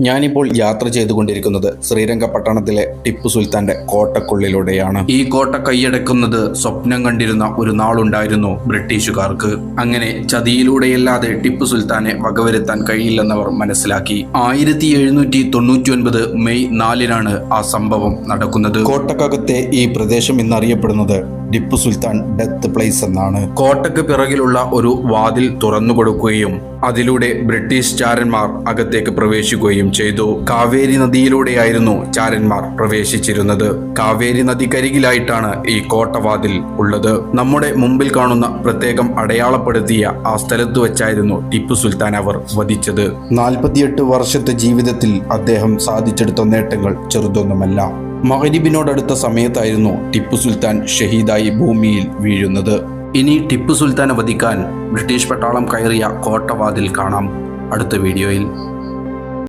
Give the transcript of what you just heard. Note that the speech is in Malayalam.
ഞാനിപ്പോൾ യാത്ര ചെയ്തുകൊണ്ടിരിക്കുന്നത് ശ്രീരംഗപട്ടണത്തിലെ ടിപ്പു സുൽത്താന്റെ കോട്ടക്കുള്ളിലൂടെയാണ്. ഈ കോട്ട കൈയടക്കുന്നത് സ്വപ്നം കണ്ടിരുന്ന ഒരു നാളുണ്ടായിരുന്നു ബ്രിട്ടീഷുകാർക്ക്. അങ്ങനെ ചതിയിലൂടെയല്ലാതെ ടിപ്പു സുൽത്താനെ വകവരുത്താൻ കഴിയില്ലെന്നവർ മനസ്സിലാക്കി. ആയിരത്തി എഴുന്നൂറ്റി തൊണ്ണൂറ്റി ഒൻപത് മെയ് നാലിനാണ് ആ സംഭവം നടക്കുന്നത്. കോട്ടക്കകത്തെ ഈ പ്രദേശം എന്നറിയപ്പെടുന്നത് ടിപ്പു സുൽത്താൻ ഡെത്ത് പ്ലേസ് എന്നാണ്. കോട്ടയ്ക്ക് പിറകിലുള്ള ഒരു വാതിൽ തുറന്നു കൊടുക്കുകയും അതിലൂടെ ബ്രിട്ടീഷ് ചാരന്മാർ അകത്തേക്ക് പ്രവേശിക്കുകയും ചെയ്തു. കാവേരി നദിയിലൂടെയായിരുന്നു ചാരന്മാർ പ്രവേശിച്ചിരുന്നത്. കാവേരി നദിക്കരികിലായിട്ടാണ് ഈ കോട്ടവാതിൽ ഉള്ളത്. നമ്മുടെ മുമ്പിൽ കാണുന്ന പ്രത്യേകം അടയാളപ്പെടുത്തിയ ആ സ്ഥലത്ത് വെച്ചായിരുന്നു ടിപ്പു സുൽത്താൻ അവർ വധിച്ചത്. നാൽപ്പത്തിയെട്ട് വർഷത്തെ ജീവിതത്തിൽ അദ്ദേഹം സാധിച്ചെടുത്ത നേട്ടങ്ങൾ ചെറുതൊന്നുമല്ല. മഹരിബിനോടടുത്ത സമയത്തായിരുന്നു ടിപ്പു സുൽത്താൻ ഷഹീദായി ഭൂമിയിൽ വീഴുന്നത്. ഇനി ടിപ്പു സുൽത്താനെ വധിക്കാൻ ബ്രിട്ടീഷ് പട്ടാളം കയറിയ കോട്ടവാതിൽ കാണാം അടുത്ത വീഡിയോയിൽ.